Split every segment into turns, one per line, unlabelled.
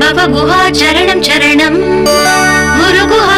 பவ குஹா சரணம் சரணம் குரு குஹா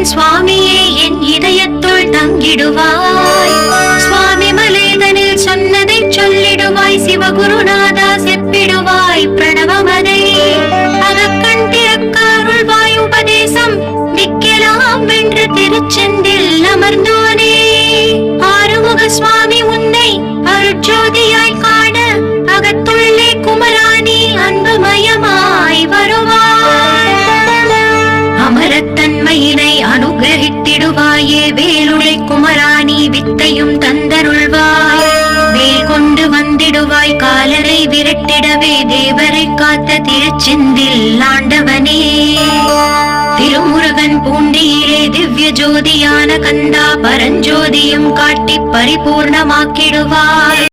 தகப்பன் சுவாமியே என் இதயத்துள் தங்கிடுவாய். சுவாமி மலைதனில் சொன்னதை சொல்லிடுவாய் சிவகுருநாதா செப்பிடுவாய் பிரணவமதை. அகக்கண் திறக்காருள்வாய் உபதேசம் நிக்கலாம் வென்று திருச்செந்தில் அனுகிரகித்திடுவாயே. வேலுடை குமராணி வித்தையும் தந்தருள்வாய். வேல் கொண்டு வந்திடுவாய் காலரை விரட்டிடவே. தேவரை காத்த திருச்செந்தில் ஆண்டவனே. திருமுருகன் பூண்டியிலே திவ்ய ஜோதியான கந்தா பரஞ்சோதியும் காட்டி பரிபூர்ணமாக்கிடுவாய்